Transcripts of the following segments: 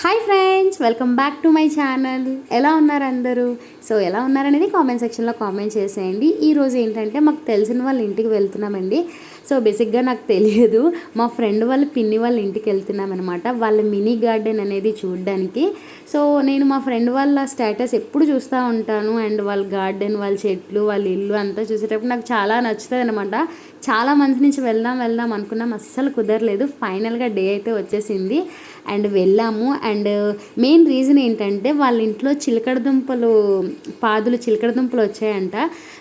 Hi friends welcome back to my channel ఎలా ఉన్నారు అందరూ? సో ఎలా ఉన్నారనేది కామెంట్ సెక్షన్లో కామెంట్ చేసేయండి. ఈరోజు ఏంటంటే మాకు తెలిసిన వాళ్ళ ఇంటికి వెళ్తున్నామండి. సో బేసిక్గా నాకు తెలియదు. మా ఫ్రెండ్ వాళ్ళ పిన్ని వాళ్ళ ఇంటికి వెళ్తున్నాం అనమాట వాళ్ళ మినీ గార్డెన్ అనేది చూడడానికి. సో నేను మా ఫ్రెండ్ వాళ్ళ స్టేటస్ ఎప్పుడు చూస్తూ ఉంటాను. అండ్ వాళ్ళ గార్డెన్ వాళ్ళ చెట్లు వాళ్ళ ఇల్లు అంతా చూసేటప్పుడు నాకు చాలా నచ్చుతుంది అనమాట చాలా మంది నుంచి వెళ్దాం వెళ్దాం అనుకున్నాం. అస్సలు కుదరలేదు. ఫైనల్గా డే అయితే వచ్చేసింది. అండ్ వెళ్ళాము. అండ్ మెయిన్ రీజన్ ఏంటంటే వాళ్ళ ఇంట్లో చిలకడ దుంపలు పాదులు చిలకడ దుంపలు వచ్చాయంట.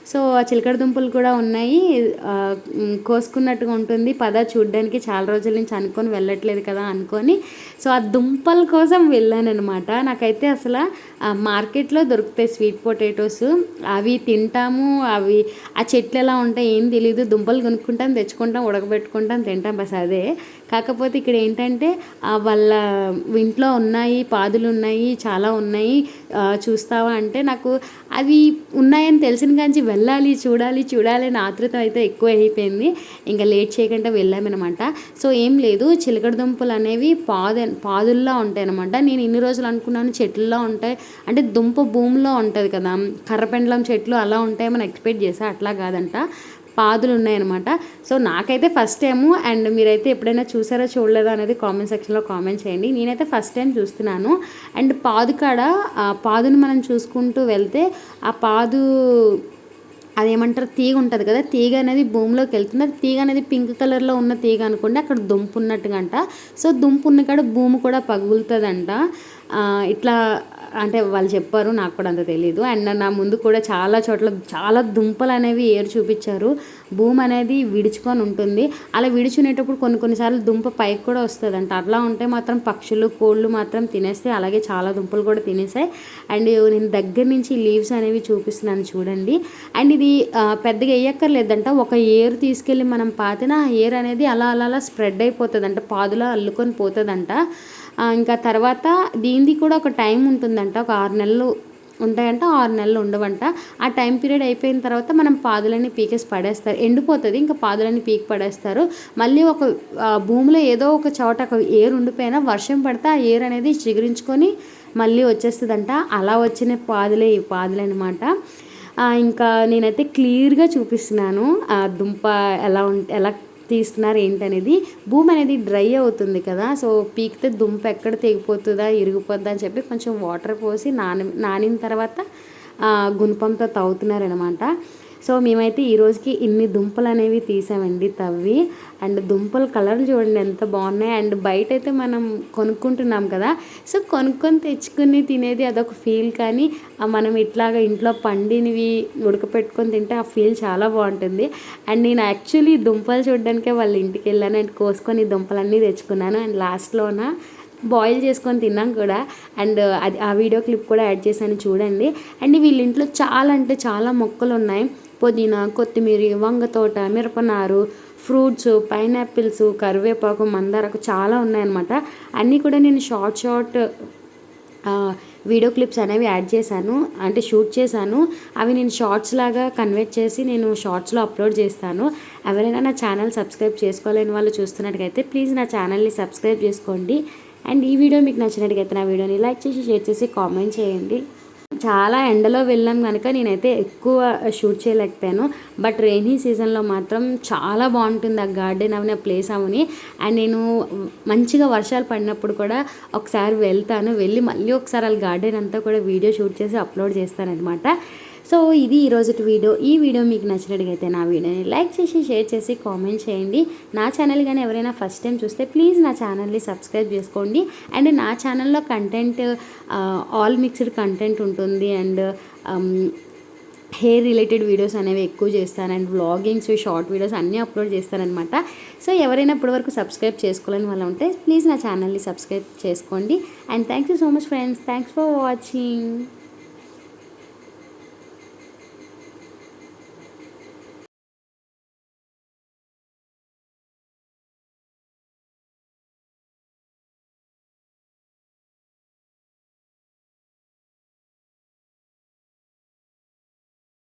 సో ఆ చిలకడ దుంపలు కూడా ఉన్నాయి. ఆ, చేసుకున్నట్టుగా ఉంటుంది. పద చూడ్డానికి చాలా రోజుల నుంచి అనుకొని వెళ్ళట్లేదు కదా అనుకొని. సో ఆ దుంపల కోసం వెళ్ళాను అనమాట నాకైతే అసలు ఆ మార్కెట్లో దొరుకుతాయి స్వీట్ పొటాటోస్. అవి తింటాము. అవి ఆ చెట్లు ఎలా ఉంటాయి ఏం తెలియదు దుంపలు కొనుక్కుంటాం తెచ్చుకుంటాం ఉడకబెట్టుకుంటాం తింటాం బస్ అదే. కాకపోతే ఇక్కడ ఏంటంటే వాళ్ళ ఇంట్లో ఉన్నాయి పాదులు ఉన్నాయి చాలా ఉన్నాయి. చూస్తావా అంటే నాకు అవి ఉన్నాయని తెలిసిన కాంచి వెళ్ళాలి చూడాలి చూడాలి అని ఆతృత అయితే ఎక్కువ అయిపోయింది. ఇంకా లేట్ చేయకుండా వెళ్ళామన్నమాట. సో ఏం లేదు చిలకడ దుంపలు అనేవి పాదు పాదుల్లో ఉంటాయి అనమాట నేను ఇన్ని రోజులు అనుకున్నాను చెట్లలో ఉంటాయి. అంటే దుంప భూమిలో ఉంటుంది కదా కర్రపెండలం చెట్లు అలా ఉంటాయేమని ఎక్స్పెక్ట్ చేసా అట్లా కాదంట. పాదులు ఉన్నాయన్నమాట సో నాకైతే ఫస్ట్ టైము అండ్ మీరైతే ఎప్పుడైనా చూసారో చూడలేదా అనేది కామెంట్ సెక్షన్లో కామెంట్ చేయండి. నేనైతే ఫస్ట్ టైం చూస్తున్నాను. అండ్ పాదు కాడ ఆ పాదుని మనం చూసుకుంటూ వెళ్తే ఆ పాదు అదేమంటారు? తీగ ఉంటుంది కదా తీగ అనేది భూమిలోకి వెళ్తుంది. అది తీగ అనేది పింక్ కలర్లో ఉన్న తీగ అనుకోండి అక్కడ దుంపు ఉన్నట్టుగా అంట సో దుంపు ఉన్న కాడ భూమి కూడా పగులుతుందంట. ఇట్లా అంటే వాళ్ళు చెప్పారు నాకు కూడా అంత తెలియదు అండ్ నా ముందు కూడా చాలా చోట్ల చాలా దుంపలు అనేవి ఏరు చూపించారు. భూమి అనేది విడుచుకొని ఉంటుంది. అలా విడుచునేటప్పుడు కొన్ని కొన్నిసార్లు దుంప పైకి కూడా వస్తుందంట. అట్లా ఉంటే మాత్రం పక్షులు కోళ్ళు మాత్రం తినేస్తాయి. అలాగే చాలా దుంపలు కూడా తినేసాయి అండ్ నేను దగ్గర నుంచి లీవ్స్ అనేవి చూపిస్తున్నాను చూడండి. అండ్ ఇది పెద్దగా వేయక్కర్లేదంట. ఒక ఏరు తీసుకెళ్ళి మనం పాతిన ఆ ఏరు అనేది అలా అలా అలా స్ప్రెడ్ అయిపోతుందంట. పాదులో అల్లుకొని పోతుందంట. ఇంకా తర్వాత దీనిది కూడా ఒక టైం ఉంటుందంట ఒక ఆరు నెలలు ఉంటాయంట ఆరు నెలలు ఉండవంట. ఆ టైం పీరియడ్ అయిపోయిన తర్వాత మనం పాదులన్నీ పీకేసి పడేస్తారు. ఎండిపోతుంది ఇంకా పాదులన్నీ పీకి పడేస్తారు. మళ్ళీ ఒక భూమిలో ఏదో ఒక చోట ఒక ఏరు ఉండిపోయినా వర్షం పడితే ఆ ఏరు అనేది చిగురించుకొని మళ్ళీ వచ్చేస్తుందంట. అలా వచ్చిన పాదులే ఈ పాదులు అనమాట ఇంకా నేనైతే క్లియర్గా చూపిస్తున్నాను. ఆ దుంప ఎలా ఉం ఎలా తీస్తున్నారు ఏంటనేది భూమి అనేది డ్రై అవుతుంది కదా సో పీకితే దుంప ఎక్కడ తెగిపోతుందా ఇరిగిపోద్దా అని చెప్పి కొంచెం వాటర్ పోసి నాని నానిన తర్వాత ఆ, గుణపంతో తవ్వుతున్నారనమాట. సో మేమైతే ఈ రోజుకి ఇన్ని దుంపలు అనేవి తీసామండి తవ్వి. అండ్ దుంపల కలర్లు చూడండి ఎంత బాగున్నాయి. అండ్ బయట అయితే మనం కొనుక్కుంటున్నాం కదా. సో కొనుక్కొని తెచ్చుకుని తినేది అదొక ఫీల్ కానీ మనం ఇట్లాగా ఇంట్లో పండినవి ఉడకపెట్టుకొని తింటే ఆ ఫీల్ చాలా బాగుంటుంది. అండ్ నేను యాక్చువల్లీ దుంపలు చూడడానికే వాళ్ళ ఇంటికి వెళ్ళాను అండ్ కోసుకొని దుంపలన్నీ తెచ్చుకున్నాను. అండ్ లాస్ట్లోన బాయిల్ చేసుకొని తిన్నాం కూడా. అండ్ అది ఆ వీడియో క్లిప్ కూడా యాడ్ చేశాను చూడండి. అండ్ వీళ్ళ ఇంట్లో చాలా అంటే చాలా మొక్కలు ఉన్నాయి పుదీనా కొత్తిమీర వంగ తోట మిరపనారు ఫ్రూట్స్ పైనాపిల్స్ కరివేపాకు మందారకు చాలా ఉన్నాయన్నమాట. అన్నీ కూడా నేను షార్ట్ షార్ట్ వీడియో క్లిప్స్ అనేవి యాడ్ చేశాను. అంటే షూట్ చేశాను. అవి నేను షార్ట్స్ లాగా కన్వర్ట్ చేసి నేను షార్ట్స్లో అప్లోడ్ చేస్తాను. ఎవరైనా నా ఛానల్ సబ్స్క్రైబ్ చేసుకోలేని వాళ్ళు చూస్తున్నట్టుగైతే ప్లీజ్ నా ఛానల్ని సబ్స్క్రైబ్ చేసుకోండి. అండ్ ఈ వీడియో మీకు నచ్చినట్టుగైతే నా వీడియోని లైక్ చేసి షేర్ చేసి కామెంట్ చేయండి. చాలా ఎండలో వెళ్ళాం కనుక నేనైతే ఎక్కువ షూట్ చేయలేకపోయాను. బట్ రైనీ సీజన్లో మాత్రం చాలా బాగుంటుంది ఆ గార్డెన్ అవని ఆ ప్లేస్ అవని. అండ్ నేను మంచిగా వర్షాలు పడినప్పుడు కూడా ఒకసారి వెళ్తాను. వెళ్ళి మళ్ళీ ఒకసారి వాళ్ళ గార్డెన్ అంతా కూడా వీడియో షూట్ చేసి అప్లోడ్ చేస్తానన్నమాట. సో ఇది ఈరోజు వీడియో. ఈ వీడియో మీకు నచ్చినట్టుగైతే నా వీడియోని లైక్ చేసి షేర్ చేసి కామెంట్ చేయండి. నా ఛానల్ కానీ ఎవరైనా ఫస్ట్ టైం చూస్తే ప్లీజ్ నా ఛానల్ని సబ్స్క్రైబ్ చేసుకోండి. అండ్ నా ఛానల్లో కంటెంట్ ఆల్ మిక్స్డ్ కంటెంట్ ఉంటుంది. అండ్ హెయిర్ రిలేటెడ్ వీడియోస్ అనేవి ఎక్కువ చేస్తాను. అండ్ వ్లాగింగ్స్ షార్ట్ వీడియోస్ అన్నీ అప్లోడ్ చేస్తానమాట సో ఎవరైనా ఇప్పటివరకు సబ్స్క్రైబ్ చేసుకోలేని వాళ్ళు ఉంటే ప్లీజ్ నా ఛానల్ని సబ్స్క్రైబ్ చేసుకోండి. And thank you so much friends. Thanks for watching.